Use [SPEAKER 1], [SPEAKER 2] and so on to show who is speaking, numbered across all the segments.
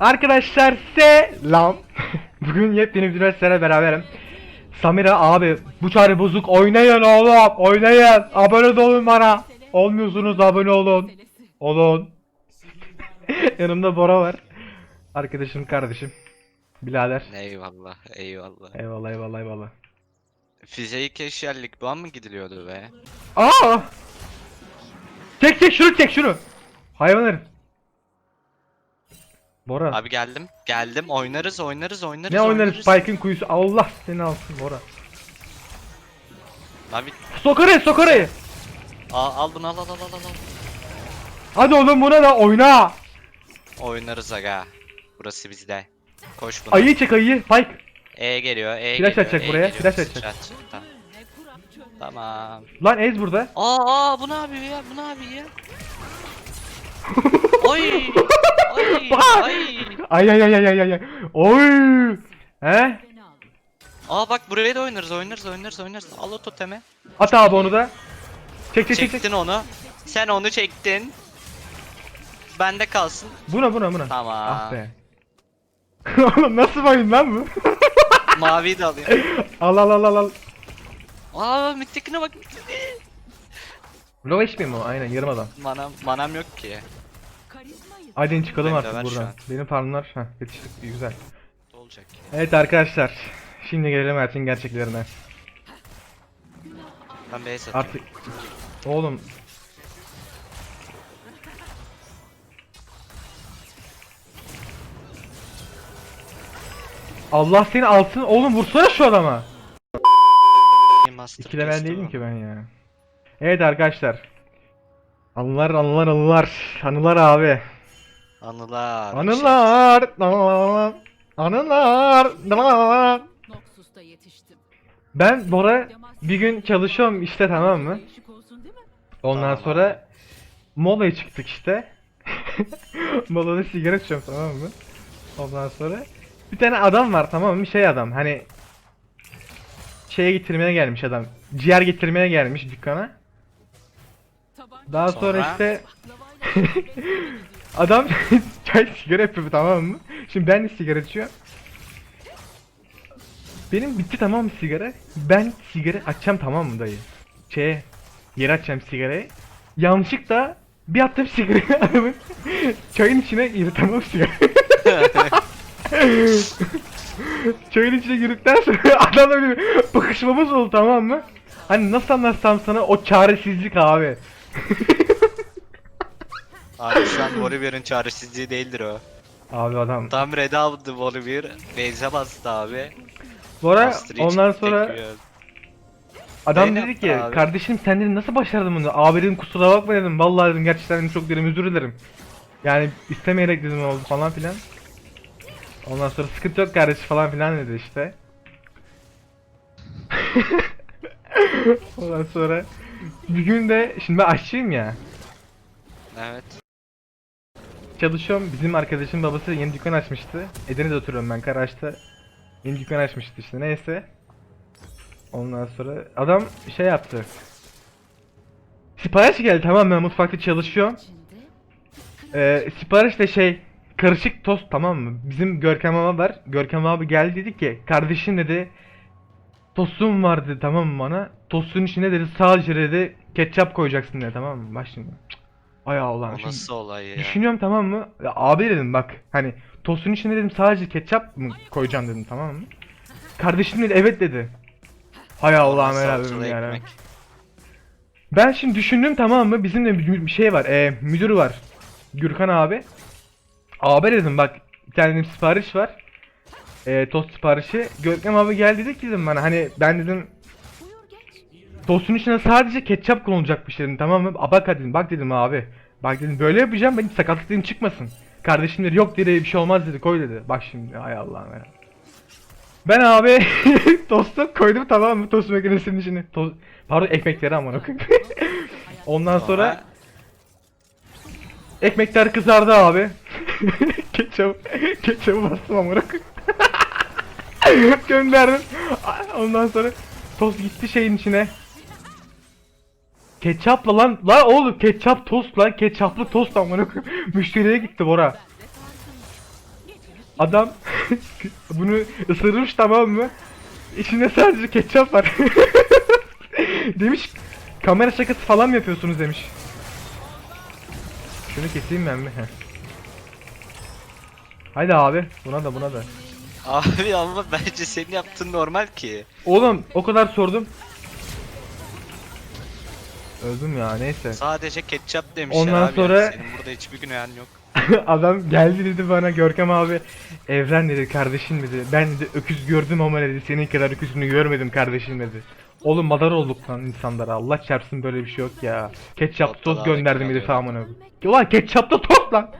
[SPEAKER 1] Arkadaşlar selam. Bugün yepyeni bir üniversiteyle beraberim. Samira abi bu çare bozuk oynayın oğlum oynayın. Abone olun bana. Olmuyorsunuz abone olun. Olun. Yanımda Bora var. Arkadaşım kardeşim. Birader.
[SPEAKER 2] Eyvallah, eyvallah.
[SPEAKER 1] Eyvallah eyvallah eyvallah.
[SPEAKER 2] Fizik eşyerlik bu an mı gidiliyordu be?
[SPEAKER 1] Aa! Çek çek şunu çek şunu. Hayvan herif. Bora.
[SPEAKER 2] Abi geldim, geldim. Oynarız, oynarız, oynarız.
[SPEAKER 1] ne oynarız Spike'ın kuyusu. Allah seni alsın Bora.
[SPEAKER 2] Abi
[SPEAKER 1] Sok oraya sok oraya.
[SPEAKER 2] al, al bunu al al al al al.
[SPEAKER 1] Hadi oğlum buna da oyna.
[SPEAKER 2] Oynarız aga. Burası bizde. Koş buna.
[SPEAKER 1] Ayıyı çek ayıyı. Spike.
[SPEAKER 2] E geliyor, E
[SPEAKER 1] Flash
[SPEAKER 2] geliyor.
[SPEAKER 1] atacak
[SPEAKER 2] E
[SPEAKER 1] buraya,
[SPEAKER 2] geliyor.
[SPEAKER 1] flash atacak.
[SPEAKER 2] Tamam.
[SPEAKER 1] Lan Ez burada.
[SPEAKER 2] Aa, aa bu ne yapıyor ya? Bu ne yapıyor ya? Oy! Oy! Ay!
[SPEAKER 1] Ay ay ay ay ay ay, ay. Oy. He?
[SPEAKER 2] Aa bak buraya da oynarız, oynarız, oynarız, oynarız. Al o totemi.
[SPEAKER 1] At abi onu da. Çek çek çek çek.
[SPEAKER 2] Çektin onu. Sen onu çektin. Bende kalsın.
[SPEAKER 1] Buna buna buna.
[SPEAKER 2] Tamam.
[SPEAKER 1] Ah be. Oğlum nasıl oyun lan bu?
[SPEAKER 2] Maviyi de alayım.
[SPEAKER 1] al al al al al.
[SPEAKER 2] Aa mittikine bak.
[SPEAKER 1] Low HP mi o? Aynen yarım adam.
[SPEAKER 2] Manam, manam yok ki.
[SPEAKER 1] Hadi çıkalım
[SPEAKER 2] Beni
[SPEAKER 1] artık
[SPEAKER 2] şu
[SPEAKER 1] buradan.
[SPEAKER 2] an.
[SPEAKER 1] Benim farmlar heh, yetiştik iyi, güzel.
[SPEAKER 2] Olacak?
[SPEAKER 1] Evet arkadaşlar. Şimdi gelelim hayatın gerçeklerine.
[SPEAKER 2] Ben base atıyorum.
[SPEAKER 1] Artık oğlum Allah seni alsın oğlum vursana şu adama.
[SPEAKER 2] Master
[SPEAKER 1] İki level
[SPEAKER 2] kestim
[SPEAKER 1] değilim
[SPEAKER 2] ama.
[SPEAKER 1] ki ben ya. Evet arkadaşlar. Anılar anılar anılar. Anılar abi.
[SPEAKER 2] Anılar.
[SPEAKER 1] Anılar. Anılar. Anılar.
[SPEAKER 3] Yetiştim.
[SPEAKER 1] Ben Bora bir gün çalışıyorum işte tamam mı? Ondan
[SPEAKER 2] Tamam
[SPEAKER 1] sonra molaya çıktık işte. Molada sigara içiyorum tamam mı? Ondan sonra bir tane adam var tamam mı? Şey adam hani şeye getirmeye gelmiş adam. Ciğer getirmeye gelmiş dükkana. Daha sonra,
[SPEAKER 2] Sonra?
[SPEAKER 1] işte adam çay sigara yapıyor tamam mı? Şimdi ben de sigara içiyorum. Benim bitti tamam mı sigara? Ben sigara açacağım tamam mı dayı? Şeye yere açacağım sigarayı. Yanlışlıkla bir attım sigarayı adamın çayın içine girdi tamam sigara? çayın içine girdikten sonra adamla bir bakışmamız oldu tamam mı? Hani nasıl anlatsam sana o çaresizlik abi.
[SPEAKER 2] Abi şu an Volibear'ın çaresizliği değildir o.
[SPEAKER 1] Abi adam.
[SPEAKER 2] Tam red aldı Volibear. Base'e bastı abi.
[SPEAKER 1] Sonra
[SPEAKER 2] Master hiç
[SPEAKER 1] ondan sonra. Adam dedi ki
[SPEAKER 2] abi?
[SPEAKER 1] kardeşim sen dedim nasıl başardın bunu? Abi dedim kusura bakma dedim. Vallahi dedim gerçekten dedim, çok dedim özür dilerim. Yani istemeyerek dedim oldu falan filan. Ondan sonra sıkıntı yok kardeş falan filan dedi işte. Ondan sonra bir gün de şimdi ben aşçıyım ya.
[SPEAKER 2] Evet.
[SPEAKER 1] Çalışıyorum. Bizim arkadaşın babası yeni dükkan açmıştı. Edirne'de oturuyorum ben Karaç'ta. Yeni dükkan açmıştı işte neyse. Ondan sonra adam şey yaptı. Sipariş geldi tamam ben mutfakta çalışıyorum. Ee, sipariş de şey karışık tost tamam mı? Bizim Görkem abi var. Görkem abi geldi dedi ki kardeşim dedi tostum var dedi tamam mı bana. Tostun içine dedi sadece dedi ketçap koyacaksın dedi tamam mı? Bak şimdi. Ay Allah.
[SPEAKER 2] O
[SPEAKER 1] şimdi-
[SPEAKER 2] nasıl olay ya?
[SPEAKER 1] Düşünüyorum tamam mı? Ya abi dedim bak hani tostun içine dedim sadece ketçap mı koyacağım dedim tamam mı? Kardeşim dedi evet dedi. Hay Allah'ım herhalde dedim yani. Ben şimdi düşündüm tamam mı? Bizim de bir şey var. E, müdür var. Gürkan abi. Abi dedim bak bir tane sipariş var. E, tost siparişi. Görkem abi geldi dedi ki dedim bana hani ben dedim. Tostun içine sadece ketçap konulacakmış dedim tamam mı? A, bak dedim bak dedim abi. Bak dedim böyle yapacağım benim sakatlık dedim çıkmasın. Kardeşim dedi yok dedi bir şey olmaz dedi koy dedi. Bak şimdi ay Allah'ım ya. Ben abi tostu koydum tamam mı tost makinesinin içine. Toz, pardon ekmekleri koyayım. Ondan sonra ekmekler kızardı abi. ketçap ketçapı bastım amına koyayım. Gönderdim. Ondan sonra tost gitti şeyin içine. Ketçapla lan lan oğlum ketçap tost lan ketçaplı tost amına koyayım. Müşteriye gitti Bora. Adam bunu ısırmış tamam mı? İçinde sadece ketçap var. demiş kamera şakası falan mı yapıyorsunuz demiş. Şunu keseyim ben mi? Haydi abi buna da buna da.
[SPEAKER 2] Abi ama bence senin yaptığın normal ki.
[SPEAKER 1] Oğlum o kadar sordum. Öldüm ya neyse.
[SPEAKER 2] Sadece ketçap demişler
[SPEAKER 1] Ondan
[SPEAKER 2] abi.
[SPEAKER 1] sonra-
[SPEAKER 2] Senin burada hiçbir günahın yok.
[SPEAKER 1] Adam geldi dedi bana Görkem abi Evren dedi kardeşim dedi ben dedi öküz gördüm ama dedi senin kadar öküzünü görmedim kardeşim dedi Oğlum madar olduk lan insanlara Allah çarpsın böyle bir şey yok ya Ketçap
[SPEAKER 2] Hatta
[SPEAKER 1] sos
[SPEAKER 2] daha
[SPEAKER 1] gönderdim dedi
[SPEAKER 2] kral
[SPEAKER 1] tamamını Ulan ketçapta sos lan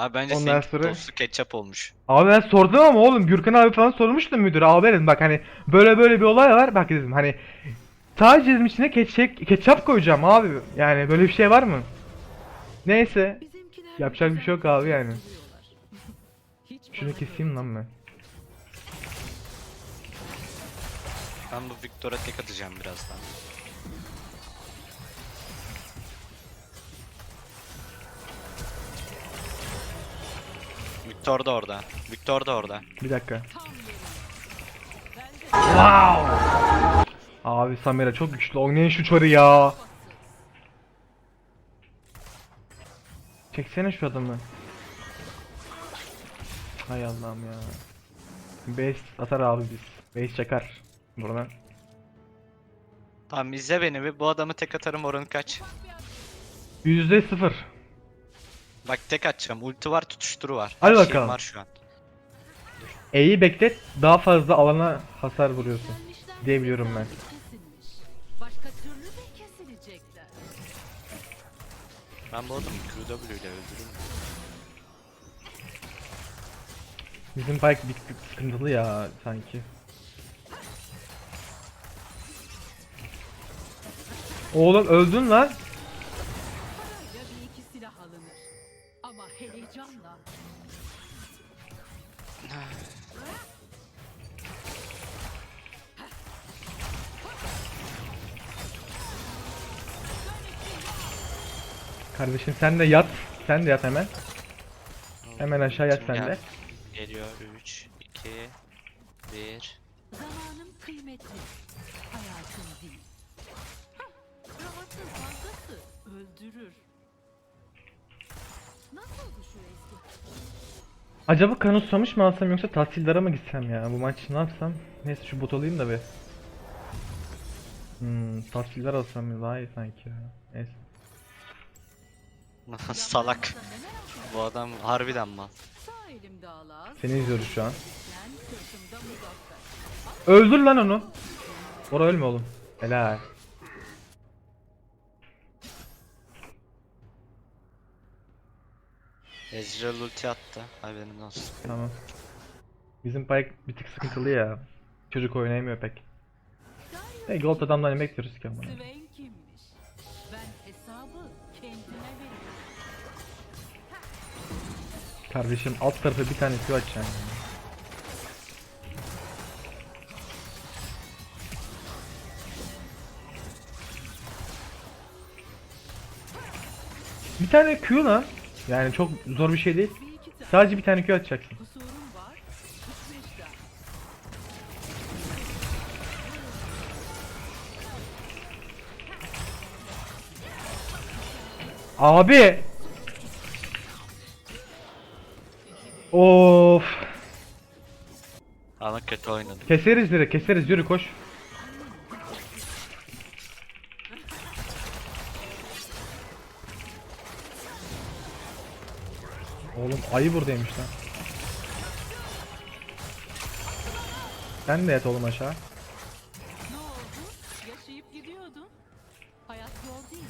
[SPEAKER 2] Abi bence
[SPEAKER 1] Ondan
[SPEAKER 2] senin
[SPEAKER 1] sonra-
[SPEAKER 2] tostu ketçap olmuş.
[SPEAKER 1] Abi ben sordum ama oğlum Gürkan abi falan sormuştum müdür abi dedim bak hani böyle böyle bir olay var bak dedim hani Sadece dedim içine ketçap, ketçap koyacağım abi yani böyle bir şey var mı? Neyse Yapacak bir şey yok abi yani. Şunu keseyim lan ben
[SPEAKER 2] Ben bu Victor'a tek atacağım birazdan. Victor da orada. Victor da orada.
[SPEAKER 1] Bir dakika. Wow. Abi Samira çok güçlü. Oynayın şu çarı ya. Çeksene şu adamı. Hay Allah'ım ya. Base atar abi biz. Base çakar. Buradan.
[SPEAKER 2] Tamam izle beni bir. Bu adamı tek atarım oranı kaç?
[SPEAKER 1] Yüzde sıfır.
[SPEAKER 2] Bak tek atacağım. Ulti var tutuşturu var.
[SPEAKER 1] Hadi
[SPEAKER 2] Her şeyim
[SPEAKER 1] bakalım.
[SPEAKER 2] var şu an.
[SPEAKER 1] E'yi beklet. Daha fazla alana hasar vuruyorsun.
[SPEAKER 3] Gelmişler
[SPEAKER 1] Diye biliyorum ben.
[SPEAKER 3] kesilmiş. Başka türlü de kesilecekler.
[SPEAKER 2] Ben bu adamı QW ile öldürürüm.
[SPEAKER 1] Bizim Pike bir sıkıntılı ya sanki. Oğlum öldün lan. Kardeşim sen de yat. Sen de yat hemen. Hemen aşağı yat sen de.
[SPEAKER 2] Geliyor 3, 2, 1.
[SPEAKER 3] zamanım kıymetli. Hayatım değil. Rahatın fazlası öldürür.
[SPEAKER 1] Acaba kanı susamış mı alsam yoksa tahsildara mı gitsem ya? Bu maç ne yapsam? Neyse şu bot alayım da bir. Hmm, tahsildar alsam daha iyi sanki ya. Neyse.
[SPEAKER 2] Salak. Bu adam harbiden mal.
[SPEAKER 1] Seni izliyoruz şu an. Öldür lan onu. Ora ölme oğlum. Helal.
[SPEAKER 2] Ezreal ulti attı. Haberin olsun.
[SPEAKER 1] Tamam. Bizim Pike bir tık sıkıntılı ya. Çocuk oynayamıyor pek. Hey gold adamdan ne bekliyoruz ki amına?
[SPEAKER 3] Swain kimmiş? Ben hesabı kendime veririm.
[SPEAKER 1] Kardeşim alt tarafı bir tane Q açacağım. Bir tane Q lan. Yani çok zor bir şey değil. Sadece bir tane Q atacaksın. Abi. Of.
[SPEAKER 2] Ama kötü oynadı.
[SPEAKER 1] Keseriz direkt keseriz yürü koş. Oğlum ayı buradaymış lan. Sen de yat oğlum aşağı.
[SPEAKER 3] Ne oldu? Yaşayıp gidiyordun. Hayat yol değil.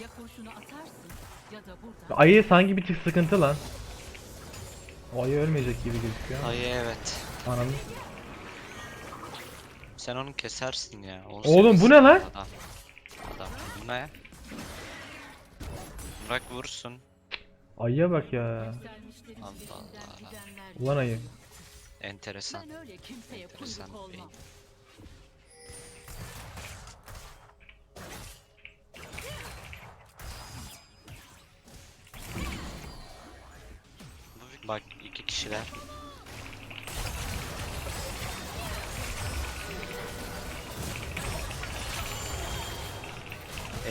[SPEAKER 3] Ya kurşunu atarsın ya da burada.
[SPEAKER 1] Ayı sanki bir tık sıkıntı lan. O ayı ölmeyecek gibi gözüküyor.
[SPEAKER 2] Ay evet.
[SPEAKER 1] Ananı.
[SPEAKER 2] Sen onu kesersin ya. Onu
[SPEAKER 1] Oğlum, bu ne lan?
[SPEAKER 2] Adam. Adam. Bu ne? Bırak vursun.
[SPEAKER 1] Ayıya bak ya.
[SPEAKER 2] Allah Allah.
[SPEAKER 1] Ulan ayı.
[SPEAKER 2] Enteresan. Enteresan. Bak iki kişiler.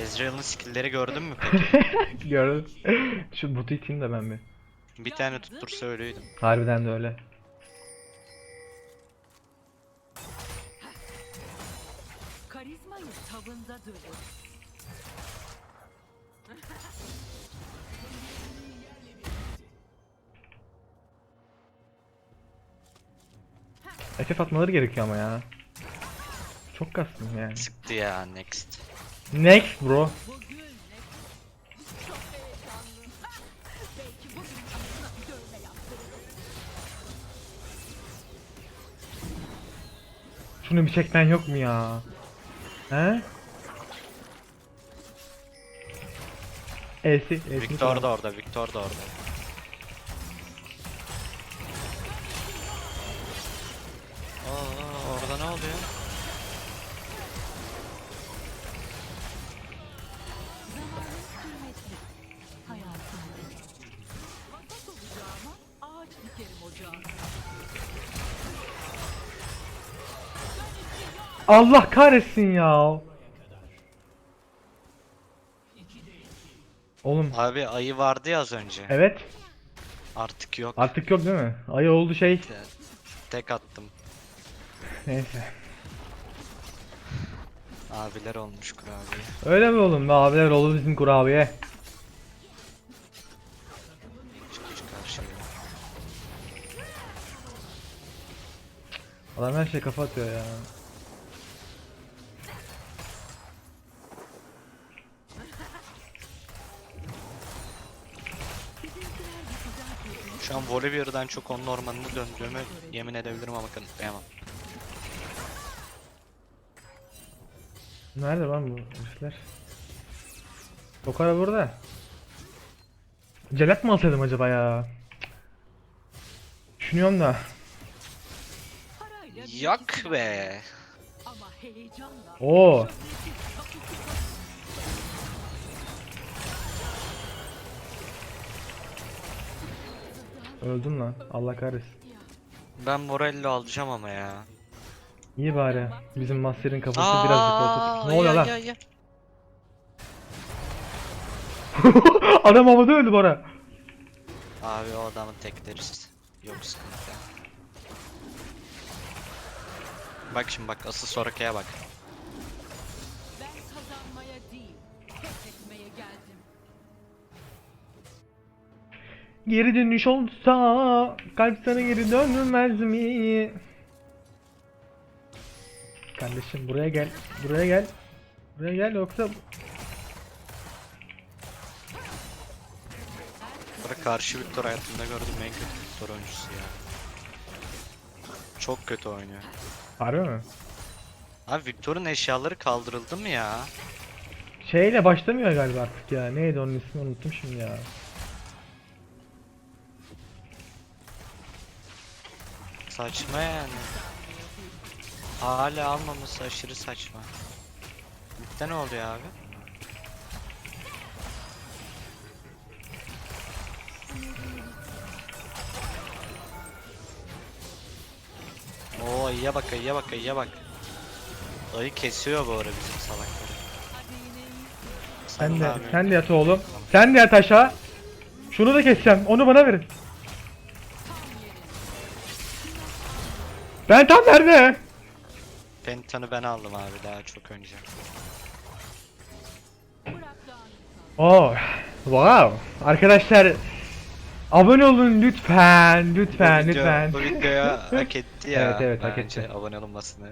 [SPEAKER 2] Ezreal'ın skill'leri gördün mü peki?
[SPEAKER 1] Gördüm. Şu botu iteyim de ben bir.
[SPEAKER 2] Bir tane tuttursa ölüydüm.
[SPEAKER 1] Harbiden de öyle.
[SPEAKER 3] Karizmayı tavında dövün.
[SPEAKER 1] FF atmaları gerekiyor ama ya. Çok kastım yani.
[SPEAKER 2] Sıktı ya next.
[SPEAKER 1] Next bro. Şunu bir çekmen yok mu ya? He? E'si, E'sini
[SPEAKER 2] Victor da orada, Victor da orada.
[SPEAKER 1] Allah kahretsin ya. Oğlum
[SPEAKER 2] Abi ayı vardı ya az önce.
[SPEAKER 1] evet
[SPEAKER 2] Artık yok.
[SPEAKER 1] artık yok değil mi? Ayı oldu şey.
[SPEAKER 2] Tek attım.
[SPEAKER 1] Neyse.
[SPEAKER 2] Abiler olmuş kurabiye.
[SPEAKER 1] Öyle mi oğlum? Abiler oldu bizim kurabiye. Adam her şey kafa atıyor ya.
[SPEAKER 2] Şu an Volibear'dan çok onun ormanını döndüğümü yemin edebilirim ama kanıtlayamam.
[SPEAKER 1] Nerede lan bu herifler? Kokara burada. Celat mı alsaydım acaba ya? Düşünüyorum da.
[SPEAKER 2] Yak be.
[SPEAKER 1] Oo. Öldüm lan. Allah kahretsin.
[SPEAKER 2] Ben Morello alacağım ama ya.
[SPEAKER 1] İyi bari. Bizim Master'in kafası
[SPEAKER 2] Aa,
[SPEAKER 1] birazcık olsa. Ne oluyor
[SPEAKER 2] ya,
[SPEAKER 1] lan?
[SPEAKER 2] ya, ya.
[SPEAKER 1] Adam havada öldü Bora.
[SPEAKER 2] Abi o adamı tekleriz. Yok sıkıntı. Bak şimdi bak asıl Soraka'ya bak.
[SPEAKER 1] Geri dönüş olsa kalp sana geri dönmez mi? Kardeşim buraya gel. Buraya gel. Buraya gel yoksa
[SPEAKER 2] Sonra karşı Victor hayatımda gördüğüm en kötü Victor oyuncusu ya. Çok kötü oynuyor.
[SPEAKER 1] Harbi mi?
[SPEAKER 2] Abi Victor'un eşyaları kaldırıldı mı ya?
[SPEAKER 1] Şeyle başlamıyor galiba artık ya. Neydi onun ismini unuttum şimdi ya.
[SPEAKER 2] Saçma yani. Hala almaması aşırı saçma. Bitti ne oluyor abi? Oo ayıya bak ayıya bak ayıya bak. Ayı kesiyor bu ara bizim salakları.
[SPEAKER 1] Sen de, sen de yat oğlum. Sen de yat aşağı. Şunu da keseceğim. Onu bana verin. Ben tam nerede?
[SPEAKER 2] Pentaton'u ben aldım abi daha çok önce.
[SPEAKER 1] Oh. Wow. Arkadaşlar abone olun lütfen. Lütfen
[SPEAKER 2] bu video,
[SPEAKER 1] lütfen.
[SPEAKER 2] Bu videoya hak etti ya.
[SPEAKER 1] Evet, evet, hak etti.
[SPEAKER 2] abone olunmasını.